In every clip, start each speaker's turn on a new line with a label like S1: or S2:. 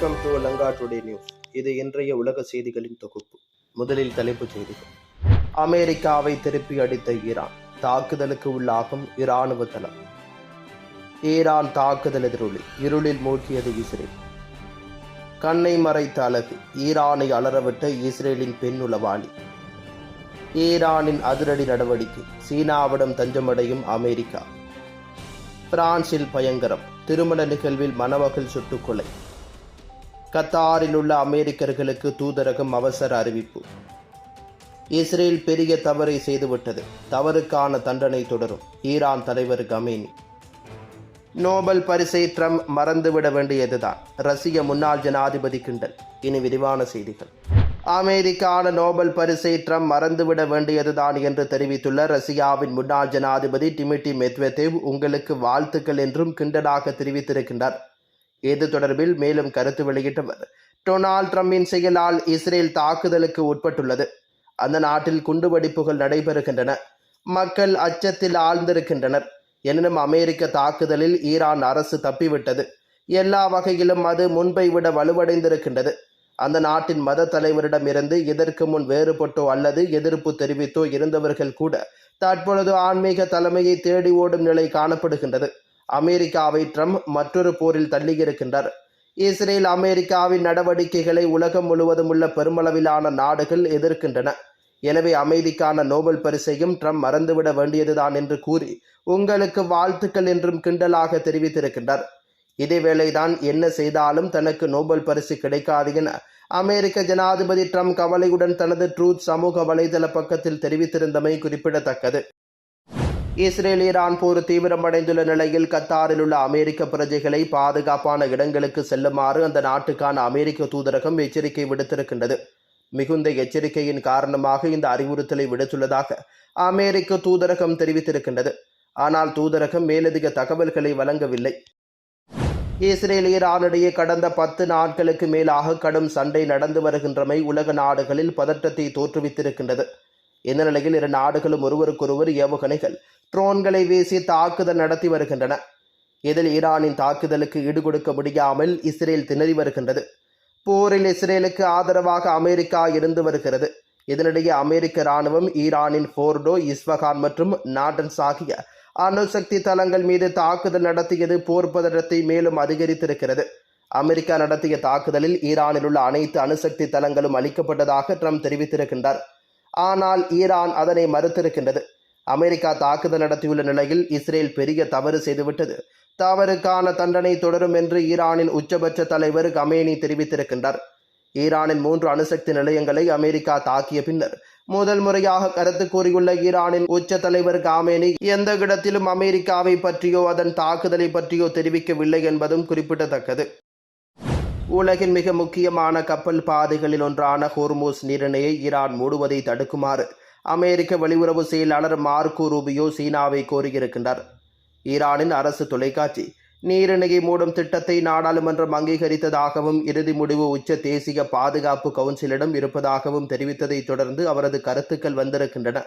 S1: Welcome to Lanka today news. இது இன்றைய உலக செய்திகளின் தொகுப்பு. முதலில் தலைப்புச் செய்திகள். அமெரிக்காவை திருப்பி அடித்த ஈரான். தாக்குதலுக்கு உள்ளாகும் இராணுவ தளம். ஈரான் தாக்குதல் எதிரொலி. இருளில் மூழ்கியது இஸ்ரேல். கண்ணை மறைத்த அழகு. ஈரானை அலறவிட்ட இஸ்ரேலின் பெண் உளவாளி. ஈரானின் அதிரடி நடவடிக்கை. சீனாவிடம் தஞ்சமடையும் அமெரிக்கா. பிரான்சில் பயங்கரம். திருமண நிகழ்வில் மணமகள் சுட்டுக்கொலை கத்தாரில் உள்ள அமெரிக்கர்களுக்கு தூதரகம் அவசர அறிவிப்பு. இஸ்ரேல் பெரிய தவறை செய்துவிட்டது. தவறுக்கான தண்டனை தொடரும். ஈரான் தலைவர் கமேனி நோபல் பரிசை ட்ரம்ப் மறந்துவிட வேண்டியதுதான். ரஷ்ய முன்னாள் ஜனாதிபதி கிண்டல். இனி விரிவான செய்திகள். அமெரிக்கான நோபல் பரிசை ட்ரம்ப் மறந்துவிட வேண்டியதுதான் என்று தெரிவித்துள்ள ரஷ்யாவின் முன்னாள் ஜனாதிபதி டிமிட்டி மெத்வதேவ் உங்களுக்கு வாழ்த்துக்கள் என்றும் கிண்டலாக தெரிவித்திருக்கின்றார். இது தொடர்பில் மேலும் கருத்து வெளியிட்டவர் டொனால்ட் ட்ரம்பின் செயலால் இஸ்ரேல் தாக்குதலுக்கு உட்பட்டுள்ளது. அந்த நாட்டில் குண்டுவெடிப்புகள் நடைபெறுகின்றன. மக்கள் அச்சத்தில் ஆழ்ந்திருக்கின்றனர். எனினும் அமெரிக்க தாக்குதலில் ஈரான் அரசு தப்பிவிட்டது. எல்லா வகையிலும் அது முன்பை விட வலுவடைந்திருக்கின்றது. அந்த நாட்டின் மத தலைவரிடமிருந்து இதற்கு முன் வேறுபட்டோ அல்லது எதிர்ப்பு தெரிவித்தோ இருந்தவர்கள் கூட தற்பொழுது ஆன்மீக தலைமையை தேடி ஓடும் நிலை காணப்படுகின்றது. அமெரிக்காவை ட்ரம்ப் மற்றொரு போரில் தள்ளியிருக்கின்றார். இஸ்ரேல் அமெரிக்காவின் நடவடிக்கைகளை உலகம் முழுவதும் உள்ள பெருமளவிலான நாடுகள் எதிர்க்கின்றன. எனவே அமைதிக்கான நோபல் பரிசையும் ட்ரம்ப் மறந்துவிட வேண்டியதுதான் என்று கூறி உங்களுக்கு வாழ்த்துக்கள் என்றும் கிண்டலாக தெரிவித்திருக்கின்றார். இதேவேளைதான் என்ன செய்தாலும் தனக்கு நோபல் பரிசு கிடைக்காது என அமெரிக்க ஜனாதிபதி ட்ரம்ப் கவலையுடன் தனது ட்ரூத் சமூக வலைதள பக்கத்தில் தெரிவித்திருந்தமை குறிப்பிடத்தக்கது. இஸ்ரேல் ஈரான் போர் தீவிரமடைந்துள்ள நிலையில் கத்தாரில் உள்ள அமெரிக்க பிரஜைகளை பாதுகாப்பான இடங்களுக்கு செல்லுமாறு அந்த நாட்டுக்கான அமெரிக்க தூதரகம் எச்சரிக்கை விடுத்திருக்கின்றது. மிகுந்த எச்சரிக்கையின் காரணமாக இந்த அறிவுறுத்தலை விடுத்துள்ளதாக அமெரிக்க தூதரகம் தெரிவித்திருக்கின்றது. ஆனால் தூதரகம் மேலதிக தகவல்களை வழங்கவில்லை. இஸ்ரேல் ஈரானிடையே கடந்த பத்து நாட்களுக்கு மேலாக கடும் சண்டை நடந்து வருகின்றமை உலக நாடுகளில் பதற்றத்தை தோற்றுவித்திருக்கின்றது. இந்த நிலையில் இரு நாடுகளும் ஒருவருக்கொருவர் ஏவுகணைகள் ட்ரோன்களை வீசி தாக்குதல் நடத்தி வருகின்றன. இதில் ஈரானின் தாக்குதலுக்கு ஈடுகொடுக்க முடியாமல் இஸ்ரேல் திணறி வருகின்றது. போரில் இஸ்ரேலுக்கு ஆதரவாக அமெரிக்கா இருந்து வருகிறது. இதனிடையே அமெரிக்க இராணுவம் ஈரானின் போர்டோ இஸ்வகான் மற்றும் நாட்டன்ஸ் ஆகிய அணுசக்தி தளங்கள் மீது தாக்குதல் நடத்தியது போர் பதற்றத்தை மேலும் அதிகரித்திருக்கிறது. அமெரிக்கா நடத்திய தாக்குதலில் ஈரானில் உள்ள அனைத்து அணுசக்தி தளங்களும் அளிக்கப்பட்டதாக ட்ரம்ப் தெரிவித்திருக்கின்றார். ஆனால் ஈரான் அதனை மறுத்திருக்கின்றது. அமெரிக்கா தாக்குதல் நடத்தியுள்ள நிலையில் இஸ்ரேல் பெரிய தவறு செய்துவிட்டது. தவறுக்கான தண்டனை தொடரும் என்று ஈரானின் உச்சபட்ச தலைவர் கமேனி தெரிவித்திருக்கின்றார். ஈரானின் மூன்று அணுசக்தி நிலையங்களை அமெரிக்கா தாக்கிய பின்னர் முதல் முறையாக கருத்து கூறியுள்ள ஈரானின் உச்ச தலைவர் காமேனி எந்த இடத்திலும் அமெரிக்காவை பற்றியோ அதன் தாக்குதலை பற்றியோ தெரிவிக்கவில்லை என்பதும் குறிப்பிடத்தக்கது. உலகின் மிக முக்கியமான கப்பல் பாதைகளில் ஒன்றான ஹோர்மோஸ் நீரிணையை ஈரான் மூடுவதை தடுக்குமாறு அமெரிக்க வெளியுறவு செயலாளர் மார்க்கோ ரூபியோ சீனாவை கோரியிருக்கின்றார். ஈரானின் அரசு தொலைக்காட்சி நீரிணையை மூடும் திட்டத்தை நாடாளுமன்றம் அங்கீகரித்ததாகவும் இறுதி முடிவு உச்ச தேசிய பாதுகாப்பு கவுன்சிலிடம் இருப்பதாகவும் தெரிவித்ததைத் தொடர்ந்து அவரது கருத்துக்கள் வந்திருக்கின்றன.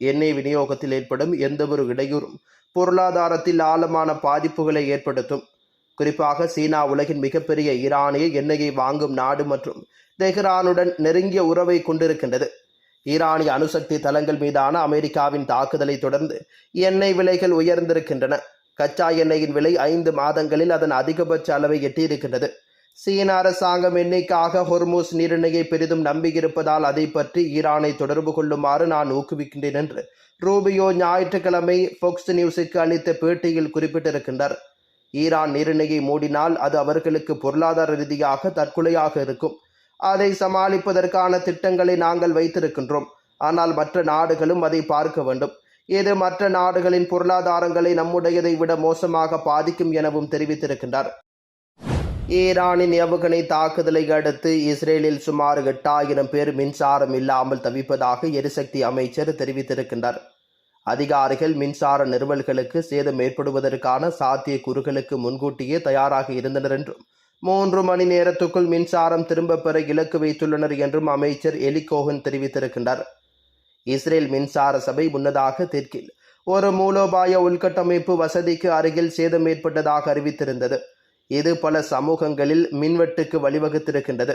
S1: எண்ணெய் விநியோகத்தில் ஏற்படும் எந்தவொரு இடையூறும் பொருளாதாரத்தில் ஆழமான பாதிப்புகளை ஏற்படுத்தும். குறிப்பாக சீனா உலகின் மிகப்பெரிய ஈரானிய எண்ணெயை வாங்கும் நாடு மற்றும் தெஹ்ரானுடன் நெருங்கிய உறவை கொண்டிருக்கின்றது. ஈரானிய அணுசக்தி தளங்கள் மீதான அமெரிக்காவின் தாக்குதலை தொடர்ந்து எண்ணெய் விலைகள் உயர்ந்திருக்கின்றன. கச்சா எண்ணெயின் விலை ஐந்து மாதங்களில் அதன் அதிகபட்ச அளவை எட்டியிருக்கின்றது. சீன அரசாங்கம் எண்ணெய்க்காக ஹொர்மூஸ் நீரிணையை பெரிதும் நம்பியிருப்பதால் அதை பற்றி ஈரானை தொடர்பு கொள்ளுமாறு நான் ஊக்குவிக்கின்றேன் என்று ரூபியோ ஞாயிற்றுக்கிழமை ஃபோக்ஸ் நியூஸுக்கு அளித்த பேட்டியில் குறிப்பிட்டிருக்கின்றார். ஈரான் நீரிணையை மூடினால் அது அவர்களுக்கு பொருளாதார ரீதியாக தற்கொலையாக இருக்கும். அதை சமாளிப்பதற்கான திட்டங்களை நாங்கள் வைத்திருக்கின்றோம். ஆனால் மற்ற நாடுகளும் அதை பார்க்க வேண்டும். இது மற்ற நாடுகளின் பொருளாதாரங்களை நம்முடையதை விட மோசமாக பாதிக்கும் எனவும் தெரிவித்திருக்கின்றார். ஈரானின் ஏவுகணை தாக்குதலை அடுத்து இஸ்ரேலில் சுமார் எட்டாயிரம் பேர் மின்சாரம் இல்லாமல் தவிப்பதாக எரிசக்தி அமைச்சர் தெரிவித்திருக்கின்றார். அதிகாரிகள் மின்சார நிறுவல்களுக்கு சேதம் ஏற்படுவதற்கான சாத்திய குறுகளுக்கு முன்கூட்டியே தயாராக இருந்தனர் என்றும் மூன்று மணி நேரத்துக்குள் மின்சாரம் திரும்பப் பெற இலக்கு வைத்துள்ளனர் என்றும் அமைச்சர் எலிகோகன் தெரிவித்திருக்கின்றார். இஸ்ரேல் மின்சார சபை முன்னதாக தெற்கில் ஒரு மூலோபாய உள்கட்டமைப்பு வசதிக்கு அருகில் சேதம் ஏற்பட்டதாக அறிவித்திருந்தது. இது பல சமூகங்களில் மின்வெட்டுக்கு வழிவகுத்திருக்கின்றது.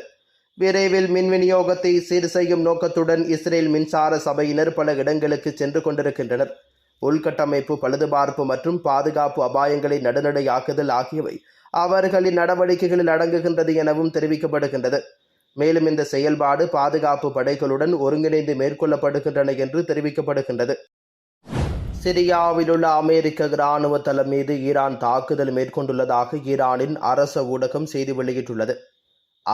S1: விரைவில் மின் விநியோகத்தை சீர் செய்யும் நோக்கத்துடன் இஸ்ரேல் மின்சார சபையினர் பல இடங்களுக்கு சென்று கொண்டிருக்கின்றனர். உள்கட்டமைப்பு பழுதுபார்ப்பு மற்றும் பாதுகாப்பு அபாயங்களை நடுநடையாக்குதல் ஆகியவை அவர்களின் நடவடிக்கைகளில் அடங்குகின்றது எனவும் தெரிவிக்கப்படுகின்றது. மேலும் இந்த செயல்பாடு பாதுகாப்பு படைகளுடன் ஒருங்கிணைந்து மேற்கொள்ளப்படுகின்றன என்று தெரிவிக்கப்படுகின்றது. சிரியாவில் உள்ள அமெரிக்க இராணுவ தளம் மீது ஈரான் தாக்குதல் மேற்கொண்டுள்ளதாக ஈரானின் அரச ஊடகம் செய்தி வெளியிட்டுள்ளது.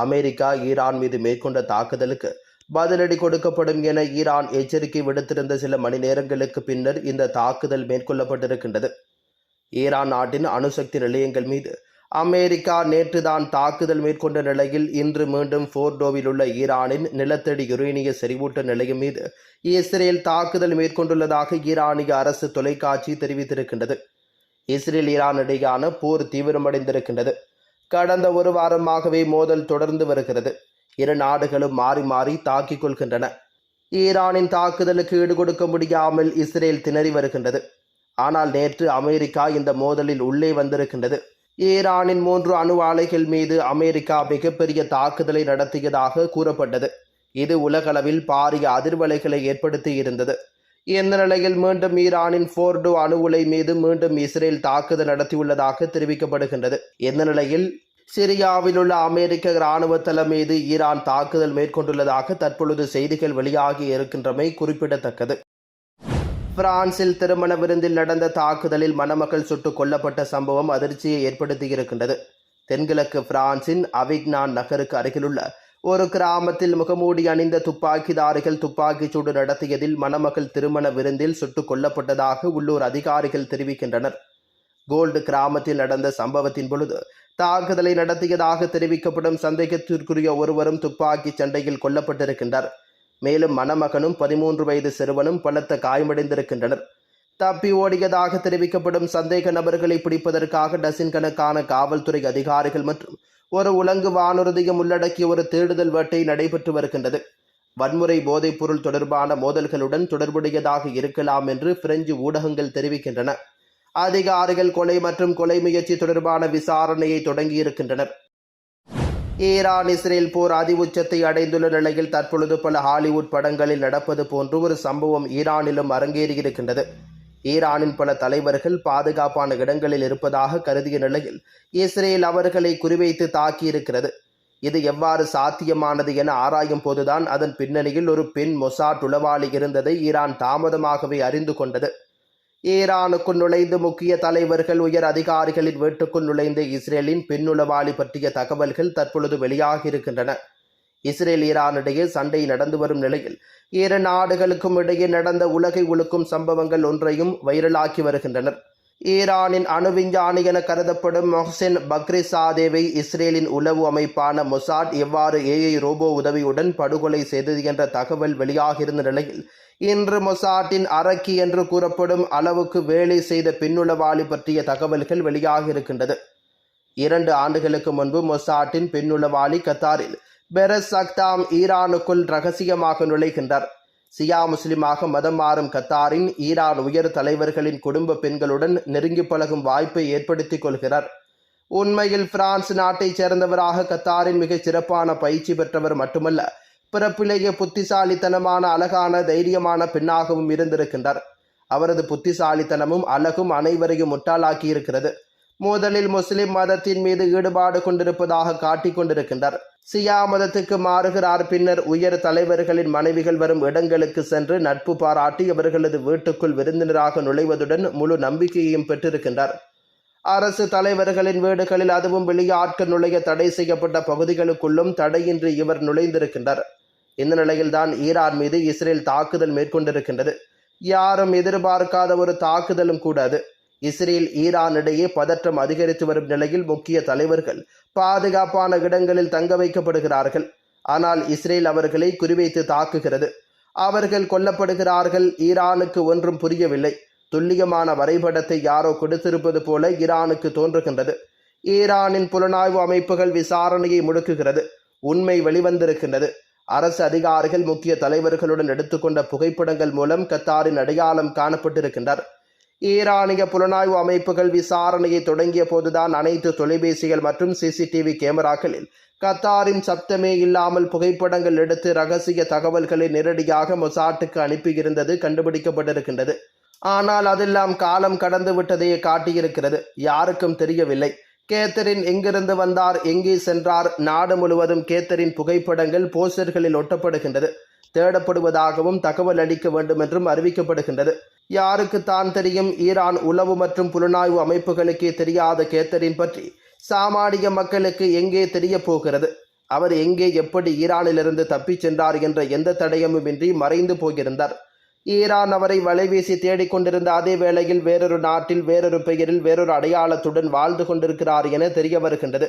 S1: அமெரிக்கா ஈரான் மீது மேற்கொண்ட தாக்குதலுக்கு பதிலடி கொடுக்கப்படும் என ஈரான் எச்சரிக்கை விடுத்திருந்த சில மணி நேரங்களுக்கு பின்னர் இந்த தாக்குதல் மேற்கொள்ளப்பட்டிருக்கின்றது. ஈரான் நாட்டின் அணுசக்தி நிலையங்கள் மீது அமெரிக்கா நேற்றுதான் தாக்குதல் மேற்கொண்ட நிலையில் இன்று மீண்டும் ஃபோர்டோவில் உள்ள ஈரானின் நிலத்தடி யுரேனிய செறிவூட்ட நிலையம் மீது இஸ்ரேல் தாக்குதல் மேற்கொண்டுள்ளதாக ஈரானிய அரசு தொலைக்காட்சி தெரிவித்திருக்கின்றது. இஸ்ரேல் ஈரான் இடையான போர் தீவிரமடைந்திருக்கின்றது. கடந்த ஒரு வாரமாகவே மோதல் தொடர்ந்து வருகிறது. இரு நாடுகளும் மாறி மாறி தாக்கிக் கொள்கின்றன. ஈரானின் தாக்குதலுக்கு ஈடுகொடுக்க முடியாமல் இஸ்ரேல் திணறி வருகின்றது. ஆனால் நேற்று அமெரிக்கா இந்த மோதலில் உள்ளே வந்திருக்கின்றது. ஈரானின் மூன்று அணு ஆலைகள் மீது அமெரிக்கா மிகப்பெரிய தாக்குதலை நடத்தியதாக கூறப்பட்டது. இது உலகளவில் பாரிய அதிர்வலைகளை ஏற்படுத்தி இருந்தது. இந்த நிலையில் மீண்டும் ஈரானின் ஃபோர்டு அணு உலை மீது மீண்டும் இஸ்ரேல் தாக்குதல் நடத்தியுள்ளதாக தெரிவிக்கப்படுகின்றது? இந்த நிலையில்? சிரியாவில் உள்ள அமெரிக்க இராணுவ தளம் மீது ஈரான் தாக்குதல் மேற்கொண்டுள்ளதாக தற்பொழுது செய்திகள் வெளியாகி இருக்கின்றமை குறிப்பிடத்தக்கது. பிரான்சில் திருமண விருந்தில் நடந்த தாக்குதலில் மணமக்கள் சுட்டுக் கொல்லப்பட்ட சம்பவம் அதிர்ச்சியை ஏற்படுத்தியிருக்கின்றது. தென்கிழக்கு பிரான்சின் அவிக்னான் நகருக்கு அருகிலுள்ள ஒரு கிராமத்தில் முகமூடி அணிந்த துப்பாக்கிதாரிகள் துப்பாக்கிச் சூடு நடத்தியதில் மணமகள் திருமண விருந்தில் சுட்டுக் கொல்லப்பட்டதாக உள்ளூர் அதிகாரிகள் தெரிவிக்கின்றனர். கோல்டு கிராமத்தில் நடந்த சம்பவத்தின் பொழுது தாக்குதலை நடத்தியதாக தெரிவிக்கப்படும் சந்தேகத்திற்குரிய ஒருவரும் துப்பாக்கி சண்டையில் கொல்லப்பட்டிருக்கின்றார். மேலும் மணமகனும் பதிமூன்று வயது சிறுவனும் பலத்த காயமடைந்திருக்கின்றனர். தப்பி ஓடியதாக தெரிவிக்கப்படும் சந்தேக நபர்களை பிடிப்பதற்காக டசின் கணக்கான காவல்துறை அதிகாரிகள் மற்றும் ஒரு உலங்கு வானுறுதியும் உள்ளடக்கிய ஒரு தேடுதல் வேட்டை நடைபெற்று வருகின்றது. வன்முறை போதைப் பொருள் தொடர்பான மோதல்களுடன் தொடர்புடையதாக இருக்கலாம் என்று பிரெஞ்சு ஊடகங்கள் தெரிவிக்கின்றன. அதிகாரிகள் கொலை மற்றும் கொலை முயற்சி தொடர்பான விசாரணையை தொடங்கியிருக்கின்றனர். ஈரான் இஸ்ரேல் போர் அதிஉச்சத்தை அடைந்துள்ள நிலையில் தற்பொழுது பல ஹாலிவுட் படங்களில் நடப்பது போன்று ஒரு சம்பவம் ஈரானிலும் அரங்கேறியிருக்கின்றது. ஈரானின் பல தலைவர்கள் பாதுகாப்பான இடங்களில் இருப்பதாக கருதிய நிலையில் இஸ்ரேல் அவர்களை குறிவைத்து தாக்கியிருக்கிறது. இது எவ்வாறு சாத்தியமானது என ஆராயும் போதுதான் அதன் பின்னணியில் ஒரு பெண் மொசாட் உளவாளி இருந்ததை ஈரான் தாமதமாகவே அறிந்து கொண்டது. ஈரானுக்குள் நுழைந்து முக்கிய தலைவர்கள் உயர் அதிகாரிகளின் வீட்டுக்குள் நுழைந்த இஸ்ரேலின் பெண்ணுளவாளி பற்றிய தகவல்கள் தற்பொழுது வெளியாகியிருக்கின்றன. இஸ்ரேல் ஈரான் இடையே சண்டை நடந்து வரும் நிலையில் இரு நாடுகளுக்கும் இடையே நடந்த உலகை உழுக்கும் சம்பவங்கள் ஒன்றையும் வைரலாக்கி வருகின்றனர். ஈரானின் அணு விஞ்ஞானி என கருதப்படும் மொஹ்சென் பக்ரிசாதேவை இஸ்ரேலின் உளவு அமைப்பான மொசாட் எவ்வாறு ஏஐ ரோபோ உதவியுடன் படுகொலை செய்தது என்ற தகவல் வெளியாகியிருந்த நிலையில் இன்று மொசாட்டின் அரக்கி என்று கூறப்படும் அளவுக்கு வேலை செய்த பெண்ணுளவாளி பற்றிய தகவல்கள் வெளியாகியிருக்கின்றது. இரண்டு ஆண்டுகளுக்கு முன்பு மொசாட்டின் பெண்ணுளவாளி கத்தாரில் பெரஸ் அக்தாம் ஈரானுக்குள் ரகசியமாக நுழைகின்றார். சியா முஸ்லிமாக மதம் மாறும் கத்தாரின் ஈரான் உயர் தலைவர்களின் குடும்ப பெண்களுடன் நெருங்கி பழகும் வாய்ப்பை ஏற்படுத்திக் கொள்கிறார். உண்மையில் பிரான்ஸ் நாட்டைச் சேர்ந்தவராக கத்தாரின் மிகச் சிறப்பான பயிற்சி பெற்றவர் மட்டுமல்ல பிறப்பிலேயே புத்திசாலித்தனமான அழகான தைரியமான பெண்ணாகவும் இருந்திருக்கின்றார். அவரது புத்திசாலித்தனமும் அழகும் அனைவரையும் முட்டாளாக்கியிருக்கிறது. முதலில் முஸ்லிம் மதத்தின் மீது ஈடுபாடு கொண்டிருப்பதாக காட்டிக் கொண்டிருக்கின்றார். சியா மதத்துக்கு மாறுகிறார். பின்னர் உயர் தலைவர்களின் மனைவிகள் வரும் இடங்களுக்கு சென்று நட்பு பாராட்டி அவர்களது வீட்டுக்குள் விருந்தினராக நுழைவதுடன் முழு நம்பிக்கையையும் பெற்றிருக்கின்றார். அரசு தலைவர்களின் வீடுகளில் அதுவும் வெளியாட்கள் நுழைய தடை செய்யப்பட்ட பகுதிகளுக்குள்ளும் தடையின்றி இவர் நுழைந்திருக்கின்றார். இந்த நிலையில்தான் ஈரான் மீது இஸ்ரேல் தாக்குதல் மேற்கொண்டிருக்கின்றது. யாரும் எதிர்பார்க்காத ஒரு தாக்குதலும் கூடாது. இஸ்ரேல் ஈரான் இடையே பதற்றம் அதிகரித்து வரும் நிலையில் முக்கிய தலைவர்கள் பாதுகாப்பான இடங்களில் தங்க வைக்கப்படுகிறார்கள். ஆனால் இஸ்ரேல் அவர்களை குறிவைத்து தாக்குகிறது. அவர்கள் கொல்லப்படுகிறார்கள். ஈரானுக்கு ஒன்றும் புரியவில்லை. துல்லியமான வரைபடத்தை யாரோ கொடுத்திருப்பது போல ஈரானுக்கு தோன்றுகின்றது. ஈரானின் புலனாய்வு அமைப்புகள் விசாரணையை முடுக்குகிறது. உண்மை வெளிவந்திருக்கின்றது. அரசு அதிகாரிகள் முக்கிய தலைவர்களுடன் எடுத்துக்கொண்ட புகைப்படங்கள் மூலம் கத்தாரின் அடையாளம் காணப்பட்டிருக்கின்றார். ஈரானிய புலனாய்வு அமைப்புகள் விசாரணையை தொடங்கிய போதுதான் அனைத்து தொலைபேசிகள் மற்றும் சிசிடிவி கேமராக்களில் கத்தாரின் சப்தமே இல்லாமல் புகைப்படங்கள் எடுத்து ரகசிய தகவல்களை நேரடியாக மொசாட்டுக்கு அனுப்பியிருந்தது கண்டுபிடிக்கப்பட்டிருக்கின்றது. ஆனால் அதெல்லாம் காலம் கடந்து விட்டதையே காட்டியிருக்கிறது. யாருக்கும் தெரியவில்லை. கேத்தரின் எங்கிருந்து வந்தார் எங்கே சென்றார் நாடு முழுவதும் கேத்தரின் புகைப்படங்கள் போஸ்டர்களில் ஒட்டப்படுகின்றது. தேடப்படுவதாகவும் தகவல் அளிக்க வேண்டும் என்றும் அறிவிக்கப்படுகின்றது. யாருக்கு தான் தெரியும்? ஈரான் உளவு மற்றும் புலனாய்வு அமைப்புகளுக்கே தெரியாத கேத்தரின் பற்றி சாமானிய மக்களுக்கு எங்கே தெரிய போகிறது? அவர் எங்கே எப்படி ஈரானிலிருந்து தப்பிச் சென்றார் என்ற எந்த தடயமுமின்றி மறைந்து போயிருந்தார். ஈரான் அவரை வலைவீசி தேடிக்கொண்டிருந்த அதே வேளையில் வேறொரு நாட்டில் வேறொரு பெயரில் வேறொரு அடையாளத்துடன் வாழ்ந்து கொண்டிருக்கிறார் என தெரிய வருகின்றது.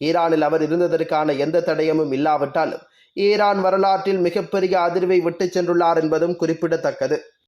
S1: ஈரானில் அவர் இருந்ததற்கான எந்த தடயமும் இல்லாவிட்டாலும் ஈரான் வரலாற்றில் மிகப்பெரிய அதிர்வை விட்டுச் சென்றுள்ளார் என்பதும் குறிப்பிடத்தக்கது.